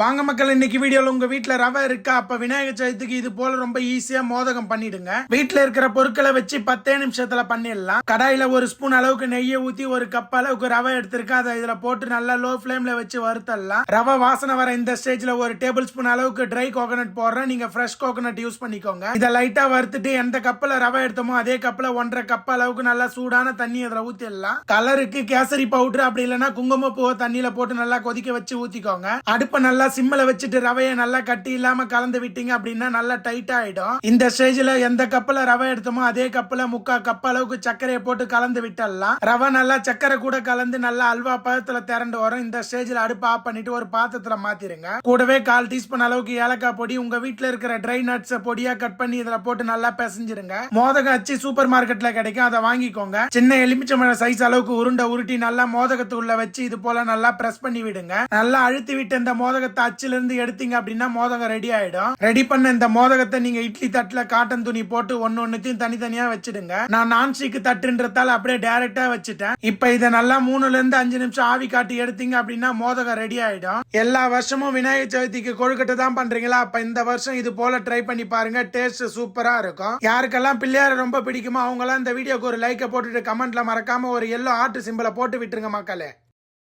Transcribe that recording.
வாங்க மக்கள் இன்னைக்கு வீடியோல உங்க வீட்டுல ரவை இருக்கா? அப்ப விநாயகர் சதுர்த்திக்கு இது போல ரொம்ப ஈஸியா மோதகம் பண்ணிடுங்க. வீட்டுல இருக்கிற பொருட்களை வச்சு பத்தே நிமிஷத்துல பண்ணிடலாம். கடாயில ஒரு ஸ்பூன் அளவுக்கு நெய்யை ஊத்தி ஒரு கப் அளவுக்கு ரவை எடுத்திருக்கா. அதை இதுல போட்டு நல்லா லோ ஃபிளேம்ல வச்சு வறுத்தரலாம். ரவை வாசனை வர இந்த ஸ்டேஜ்ல ஒரு டேபிள் ஸ்பூன் அளவுக்கு ட்ரை கோகனட் போடுறேன். நீங்க ஃப்ரெஷ் கோகனட் யூஸ் பண்ணிக்கோங்க. இதை லைட்டா வறுத்துட்டு எந்த கப்பில் ரவை எடுத்தோமோ அதே கப்பில் ஒன்றரை கப் அளவுக்கு நல்லா சூடான தண்ணி அதுல ஊத்திடலாம். கலருக்கு கேசரி பவுடர் அப்படி இல்லைன்னா குங்குமப்பூவை தண்ணியில போட்டு நல்லா கொதிக்க வச்சு ஊத்திக்கோங்க. அடுப்பை நல்லா சிம்மில் வச்சுட்டு ரவையை நல்லா கட்டி இல்லாம கலந்து விட்டீங்க அப்படின்னா நல்லா டைட் ஆயிடும். இந்த ஸ்டேஜ்ல எந்த கப்பில் ரவை எடுத்தோமோ அதே கப்பில் முக்கா கப் அளவுக்கு சர்க்கரையை போட்டு கலந்து விட்டுடலாம் ரவை நல்லா சர்க்கரை கூட கலந்து நல்லா அல்வா பதத்தில் திரண்டு வரும். இந்த ஸ்டேஜ்ல அடுப்பு ஆஃப் பண்ணிட்டு ஒரு பாத்திரத்துல மாற்றிடுங்க கூடவே கால் டீஸ்பூன் அளவுக்கு ஏலக்காய் பொடி உங்க வீட்ல இருக்கிற ட்ரை நட்ஸ் பொடியாக கட் பண்ணி இதுல போட்டு நல்லா பிசைஞ்சிருங்க. மோதகம் அச்சு சூப்பர் மார்க்கெட்ல கிடைக்கும். அதை வாங்கிக்கோங்க. சின்ன எலுமிச்சம்பழம் சைஸ் அளவுக்கு உருண்டை உருட்டி நல்லா மோதகத்துக்குள்ள வச்சு இது போல நல்லா ப்ரெஸ் பண்ணி விடுங்க. நல்லா அழுத்தி விட்டு இந்த மோதகத்தை அச்சுல இருந்து எடுத்தீங்க அப்படின்னா மோதகம் ரெடி ஆயிடும். ரெடி பண்ண இந்த மோதகத்தை நீங்க இட்லி தட்டுல காட்டன் துணி போட்டு ஒன்னு ஒன்னுத்தையும் தனித்தனியா வச்சிடுங்க. நான் நான்ஸ்டிக் தட்டுன்றதால அப்படியே டைரக்டா வச்சுட்டேன். இப்ப இதை நல்லா மூணுல இருந்து அஞ்சு நிமிஷம் ஆவி காட்டி எடுத்தீங்க அப்படின்னா மோதகம் ரெடி ஆயிடும். எல்லா வருஷமும் விநாயகர் சதுர்த்திக்கு கொழுக்கட்டை தான் பண்றீங்களா? அப்ப இந்த வருஷம் இது போல ட்ரை பண்ணி பாருங்க டேஸ்ட் சூப்பரா இருக்கும். யாருக்கெல்லாம் பிள்ளையார ரொம்ப பிடிக்குமோ அவங்க எல்லாம் இந்த வீடியோக்கு ஒரு லைக்கை போட்டுட்டு கமெண்ட்ல மறக்காம ஒரு எல்லோ ஆர்ட் சிம்பிளை போட்டு விட்டுருங்க மக்களே.